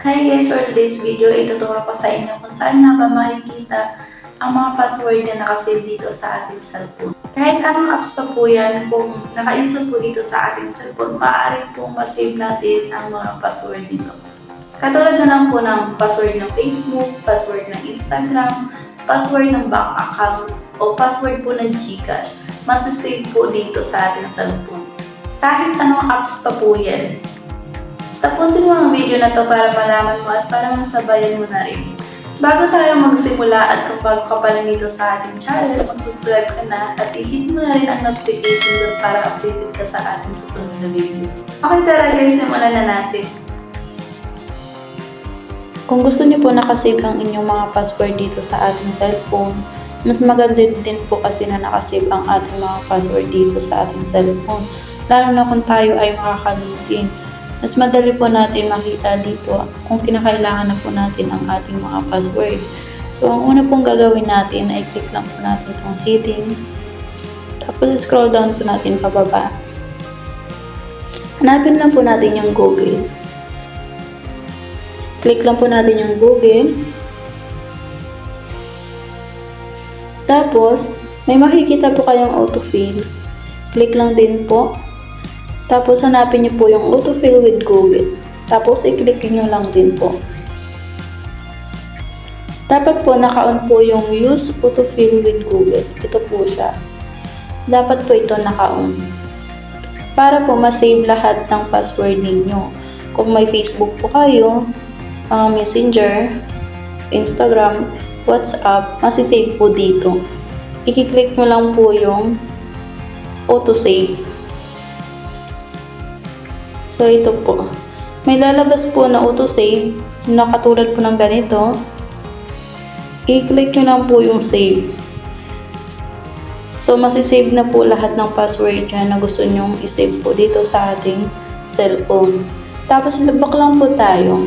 Hi guys, for this video, ituturo ko sa inyo kung saan nga ba makikita ang mga password na nakasave dito sa ating cellphone. Kahit anong apps pa po yan, kung naka-install po dito sa ating cellphone, maaari pong masave natin ang mga password dito. Katulad na lang po ng password ng Facebook, password ng Instagram, password ng bank account, o password po ng Gcash. Masasave po dito sa ating cellphone. Kahit anong apps pa po yan, Tapusin mo ang video na to para malaman mo at para masabayan mo na rin. Bago tayo magsimula at kung bago ka pa lang dito sa ating channel, mag-subscribe ka na at i-hit mo na rin ang notification bell para updated ka sa ating susunod na video. Okay tara guys, simulan na natin. Kung gusto niyo po nakasave ang inyong mga password dito sa ating cellphone, mas maganda din po kasi na nakasave ang ating mga password dito sa ating cellphone. Lalo na kung tayo ay makakalimutin. Mas madali po natin makita dito kung kinakailangan na po natin ang ating mga password. So, ang una pong gagawin natin ay click lang po natin itong settings. Tapos, scroll down po natin pababa. Hanapin lang po natin yung Google. Click lang po natin yung Google. Tapos, may makikita po kayong autofill. Click lang din po. Tapos, hanapin niyo po yung autofill with Google. Tapos, i-click niyo lang din po. Dapat po naka-on po yung use autofill with Google. Ito po siya. Dapat po ito naka-on. Para po masave lahat ng password ninyo. Kung may Facebook po kayo, mga messenger, Instagram, WhatsApp, masisave po dito. I-click nyo lang po yung auto-save. So, ito po. May lalabas po na auto-save na katulad po ng ganito. I-click nyo lang po yung save. So, masisave na po lahat ng password dyan na gusto nyong isave po dito sa ating cellphone. Tapos, labak lang po tayo.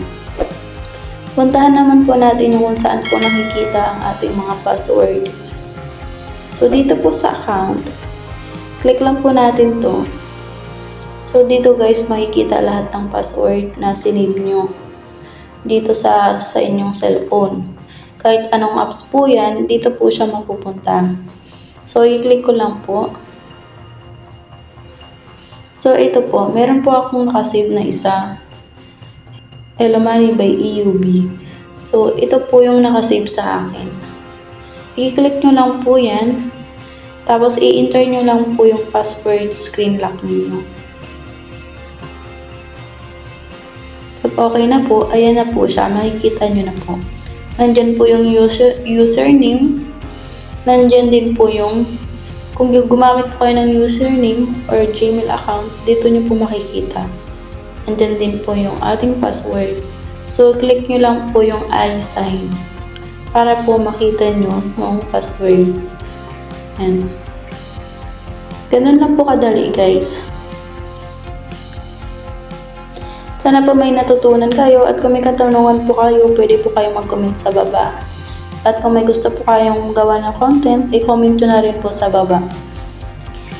Puntahan naman po natin yung kung saan po nakikita ang ating mga password. So, dito po sa account, click lang po natin to. So, dito guys, makikita lahat ng password na sinave nyo dito sa, sa inyong cellphone. Kahit anong apps po yan, dito po siya mapupunta. So, i-click ko lang po. So, ito po. Meron po akong nakasave na isa. Hello Money by EUB. So, ito po yung nakasave sa akin. I-click nyo lang po yan. Tapos, i-enter nyo lang po yung password screen lock ninyo. Pag okay na po, ayan na po siya. Makikita nyo na po. Nandyan po yung user, username. Nandyan din po yung kung gumamit po kayo ng username or Gmail account, dito nyo po makikita. Nandyan din po yung ating password. So, click nyo lang po yung I sign para po makita nyo yung password. Yan. Ganun lang po kadali, guys. Sana po may natutunan kayo at kung may katanungan po kayo, pwede po kayo mag-comment sa baba. At kung may gusto po kayong gawa ng content, i-comment nyo na rin po sa baba.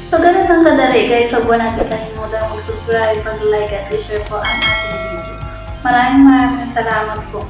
So, ganun lang kadali guys. So, huwag natin kalimutan mag-subscribe, mag-like at i-share po ang ating video. Maraming maraming salamat po.